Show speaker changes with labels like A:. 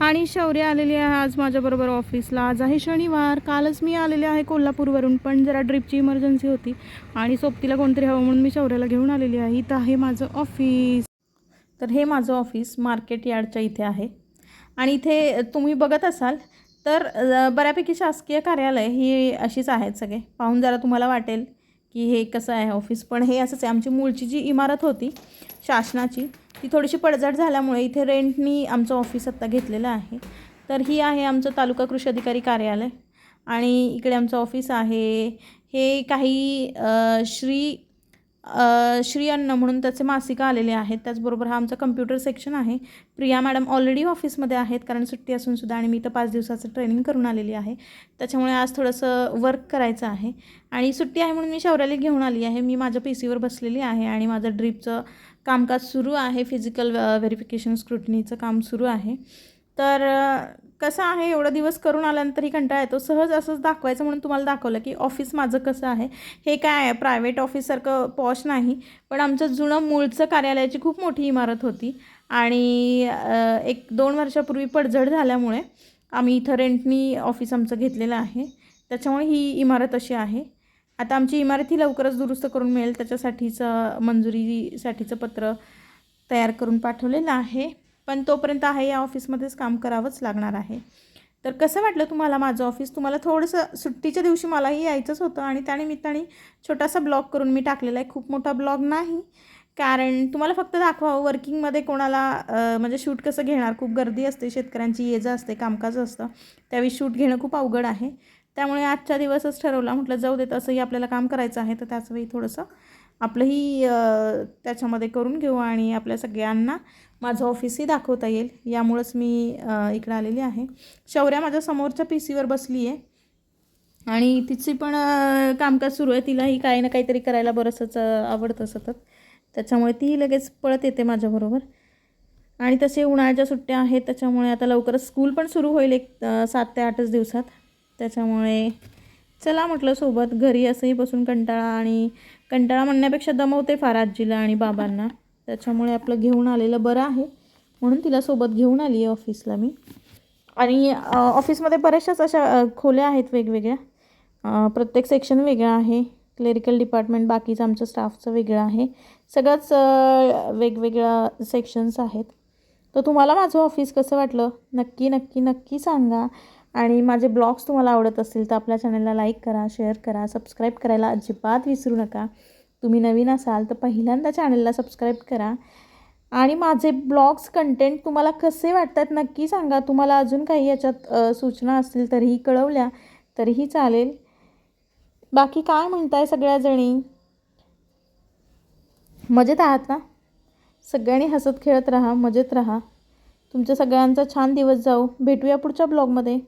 A: आणि शौर्य आलेली आहे आज माझ्याबरोबर ऑफिसला. आज आहे शनिवार. कालच मी आलेले आहे कोल्हापूरवरून पण जरा ड्रिपची इमर्जन्सी होती आणि सोबतीला कोणतरी हवं म्हणून मी शौर्याला घेऊन आलेली आहे. इथं आहे माझं ऑफिस तर हे माझं ऑफिस मार्केट यार्डच्या इथे आहे. आणि इथे तुम्ही बघत असाल तर बऱ्यापैकी शासकीय कार्यालय ही अशीच आहेत सगळे. पाहून जरा तुम्हाला वाटेल की हे कसं आहे ऑफिस पण हे असंच आहे. आमची मूळची जी इमारत होती शासनाची ती थोडीशी पडझड झाल्यामुळे इथे रेंटनी आमचं ऑफिस आत्ता घेतलेलं आहे. तर ही आहे आमचं तालुका कृषी अधिकारी कार्यालय आणि इकडे आमचं ऑफिस आहे. हे काही श्री श्री अन्न म्हणून त्याचे मासिकं आलेले आहेत. त्याचबरोबर हा आमचा कम्प्युटर सेक्शन आहे. प्रिया मॅडम ऑलरेडी ऑफिसमध्ये आहेत कारण सुट्टी असून सुद्धा आणि मी तर पाच दिवसाचं ट्रेनिंग करून आलेली आहे. त्याच्यामुळे आज थोडंसं वर्क करायचं आहे. आणि सुट्टी आहे म्हणून मी शौर्याला घेऊन आली आहे. मी माझ्या पी सीवर बसलेली आहे आणि माझं ड्रीपचं कामकाज सुरू आहे. फिजिकल व्हेरिफिकेशन स्क्रुटनीचं काम सुरू आहे. तर कसं आहे एवढं दिवस करून आल्यानंतरही कंटाळा येतो. सहज असंच दाखवायचं म्हणून तुम्हाला दाखवलं की ऑफिस माझं कसं आहे. हे काय आहे? प्रायव्हेट ऑफिससारखं पॉश नाही पण आमचं जुनं मूळचं कार्यालयाची खूप मोठी इमारत होती. आणि एक दोन वर्षापूर्वी पडझड झाल्यामुळे आम्ही इथं रेंटनी ऑफिस आमचं घेतलेलं आहे. त्याच्यामुळे ही इमारत अशी आहे. आता आमची इमारत ही लवकरच दुरुस्त करून मिळेल. त्याच्यासाठीचं मंजुरीसाठीचं पत्र तयार करून पाठवलेलं आहे. पण तोपर्यंत आहे या ऑफिसमध्येच काम करावंच लागणार आहे. तर कसं वाटलं तुम्हाला माझं ऑफिस? तुम्हाला थोडंसं सुट्टीच्या दिवशी मलाही यायचंच होतं आणि त्यानिमित्ताने छोटासा ब्लॉग करून मी टाकलेला आहे. खूप मोठा ब्लॉग नाही कारण तुम्हाला फक्त दाखवावं वर्किंगमध्ये कोणाला म्हणजे शूट कसं घेणार? खूप गर्दी असते शेतकऱ्यांची ये जा असते कामकाज असतं. त्यावेळी शूट घेणं खूप अवघड आहे. त्यामुळे आजच्या दिवसच ठरवला म्हटलं जाऊ देत असंही आपल्याला काम करायचं आहे तर त्याच वेळी थोडंसं आपलंही त्याच्यामध्ये करून घेऊ आणि आपल्या सगळ्यांना माझं ऑफिसही दाखवता येईल. यामुळंच मी इकडं आलेली आहे. शौर्या माझ्या समोरच्या पी सीवर बसली आहे आणि तिची पण कामकाज सुरू आहे. तिलाही काही ना काहीतरी करायला बरंचंच आवडतं सतत. त्याच्यामुळे तीही लगेच पळत येते माझ्याबरोबर. आणि तसे उन्हाळ्याच्या सुट्ट्या आहेत. त्याच्यामुळे आता लवकरच स्कूल पण सुरू होईल एक सात ते आठच दिवसात. त्याच्यामुळे चला म्हटलं सोबत घरी असंही बसून कंटाळा आणि कंटाळा म्हणण्यापेक्षा दमवते फार आजीला आणि बाबांना. त्याच्यामुळे आपलं घेऊन आलेलं बरं आहे. म्हणून तिला सोबत घेऊन आली आहे ऑफिसला मी. आणि ऑफिसमध्ये बऱ्याचशाच अशा खोल्या आहेत वेगवेगळ्या. प्रत्येक सेक्शन वेगळं आहे. क्लेरिकल डिपार्टमेंट बाकीचं आमचं स्टाफचं वेगळं आहे. सगळंच वेगवेगळ्या सेक्शन्स आहेत. तर तुम्हाला माझं ऑफिस कसं वाटलं? नक्की नक्की नक्की सांगा. आणि माझे ब्लॉग्स तुम्हाला आवडत असतील तर आपल्या चॅनलला लाईक करा शेअर करा सबस्क्राईब करायला अजिबात विसरू नका. तुम्ही नवीन असाल तर पहिल्यांदा चॅनलला सबस्क्राईब करा. आणि माझे ब्लॉग्स कंटेंट तुम्हाला कसे वाटतात नक्की सांगा. तुम्हाला अजून काही याच्यात सूचना असतील तरीही कळवल्या तरीही चालेल. बाकी काय म्हणताय सगळ्याजणी? मजेत आहात ना? सगळ्यांनी हसत खेळत राहा मजेत राहा. तुमच्या सगळ्यांचा छान दिवस जाऊ. भेटूया पुढच्या ब्लॉगमध्ये.